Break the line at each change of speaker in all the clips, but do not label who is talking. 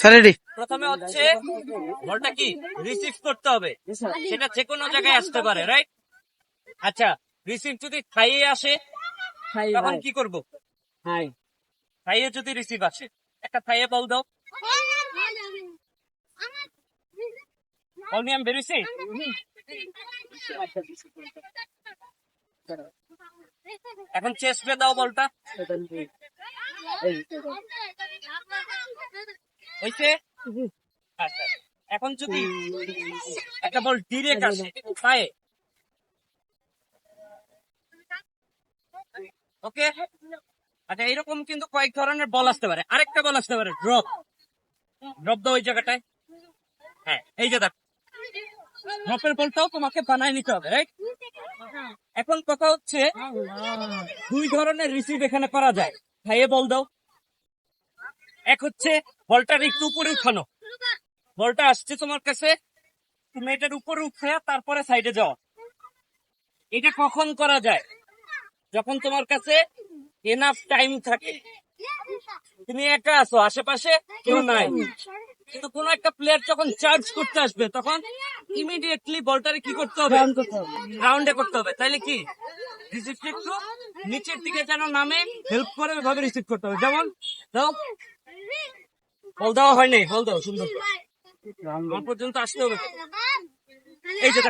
Sir ready
প্রথমে হচ্ছে বলটা কি? রিসিভ করতে হবে। সেটা যে কোনো জায়গায় আসতে পারে রাইট আচ্ছা রিসিভ যদি থাইয়ে আসে তখন কি করব? থাইয়ে যদি রিসিভ আসে একটা থাইয়ে বল দাও। আমি বেরিয়েছি এখন চেস্টে দাও বলটা। হইছে? আচ্ছা এখন যদি একটা বল ডিরেক্ট আসে পায়ে। ওকে? আচ্ছা এরকম কিন্তু কয়েক ধরনের বল আসতে পারে। আরেকটা বল আসতে পারে ড্রপ ড্রপ দাও ওই জায়গাটায়। হ্যাঁ এই যে দেখ। ড্রপের বলটাও তোমাকে বানায় নিতে হবে রাইট এখন কথা হচ্ছে দুই ধরনের রিসিভ এখানে করা যায়। খাইয়ে বল দাও। এক হচ্ছে বলটার একটু উপরে উঠানো। বলটা আসছে তোমার কাছে তুমি এটার উপরে উঠে তারপরে সাইডে যাও এটা কখন করা যায়? যখন তোমার কাছে এনাফ টাইম থাকে। তুমি একা আছো আশেপাশে কেউ নাই। কিন্তু কোন একটা প্লেয়ার যখন চার্জ করতে আসবে তখন ইমিডিয়েটলি বলটারে কি করতে হবে? রাউন্ডে করতে হবে। তাইলে কি? একটু নিচের দিকে যেন নামে হেল্প করে ওইভাবে রিসিভ করতে হবে। যেমন দাও বল দেওয়া হয় নাই বল দাও সুন্দর। আমার পর্যন্ত আসতে হবে। এই যে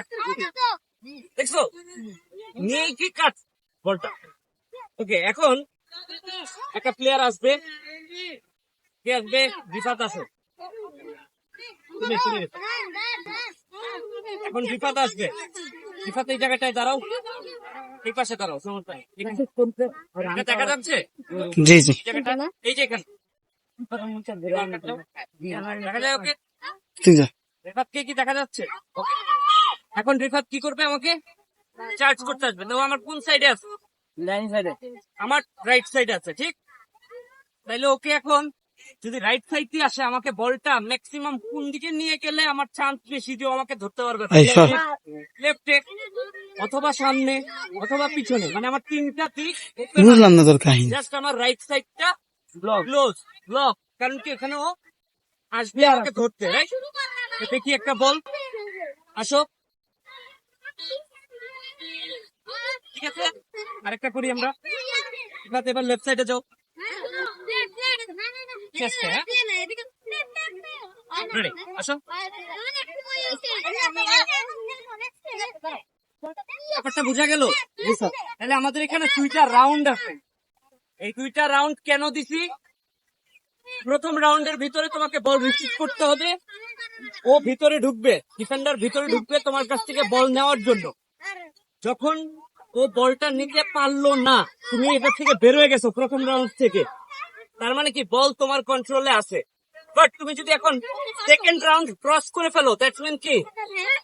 দেখছ? নিয়ে কি কাট বলটা। ওকে এখন একটা প্লেয়ার আসবে। কে আসবে? রিফাত আসো। এখন রিফাত আসবে। রিফাত এই জায়গাটায় দাঁড়াও। এই পাশে দাঁড়াও সমস্যা দেখা যাচ্ছে?
জি জি।
জায়গাটা এই যে এখানে। এখন রেফাত কি করবে আমাকে চার্জ করতে আসবে তো আমার কোন সাইডে আছে আমার রাইট সাইডে আছে ঠিক তাইলে ওকে এখন যদি রাইট সাইড দিয়ে আসে আমাকে বলটা ম্যাক্সিমাম কোন দিকে নিয়ে গেলে আমার চান্স বেশি যে ও আমাকে ধরতে পারবে। লেফটে অথবা সামনে অথবা পিছনে মানে আমার তিনটা দিক
বুঝলাম না তোর
জাস্ট আমার রাইট সাইডটা ক্লোজ ব্লক কারণ কি এখানে ও আসবে আমাকে ধরতে রাইট দেখি একটা বল? আসো। ঠিক আছে? আরেকটা করি আমরা। এবার লেফট সাইডে যাও। হ্যাঁ? আসো। ব্যাপারটা বোঝা গেল? তাহলে আমাদের এখানে দুইটা রাউন্ড আছে। এই দুইটা রাউন্ড কেন দিছি? প্রথম রাউন্ডের ভিতরে তোমাকে বল রিসিভ করতে হবে। ও ভিতরে ঢুকবে ডিফেন্ডার ভিতরে ঢুকবে তোমার কাছ থেকে বল নেওয়ার জন্য। যখন ও বলটা নিতে পারল না, তুমি এটা থেকে বের হয়ে গেছো প্রথম রাউন্ড থেকে। তার মানে কি বল তোমার কন্ট্রোলে আছে। বাট তুমি যদি এখন সেকেন্ড রাউন্ড ক্রস করে ফেলো দ্যাটস মিন কি?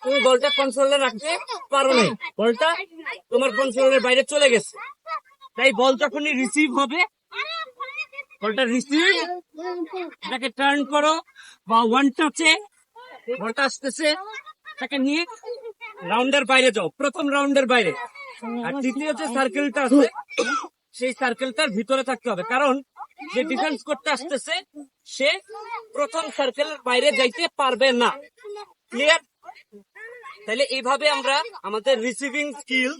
তুমি বলটা কন্ট্রোলে রাখতে পারো না বলটা তোমার কন্ট্রোলের বাইরে চলে গেছে। তাই বল যখনই রিসিভ হবে, বলটা রিসিভ এটাকে টার্ন করো, বা ওয়ান টাচে বলটা আসতেছে তাকে নিয়ে রাউন্ডের বাইরে যাও, প্রথম রাউন্ডের বাইরে। আর দ্বিতীয় যে সার্কেলটা আছে, সেই সার্কেলটার ভিতরে থাকতে হবে, কারণ যে ডিফেন্স করতে আসতেছে, সে প্রথম সার্কেলের বাইরে যাইতে পারবে না। ক্লিয়ার তাহলে এইভাবে আমরা আমাদের রিসিভিং স্কিল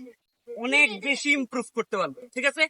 অনেক বেশি ইমপ্রুভ করতে পারবে ঠিক আছে?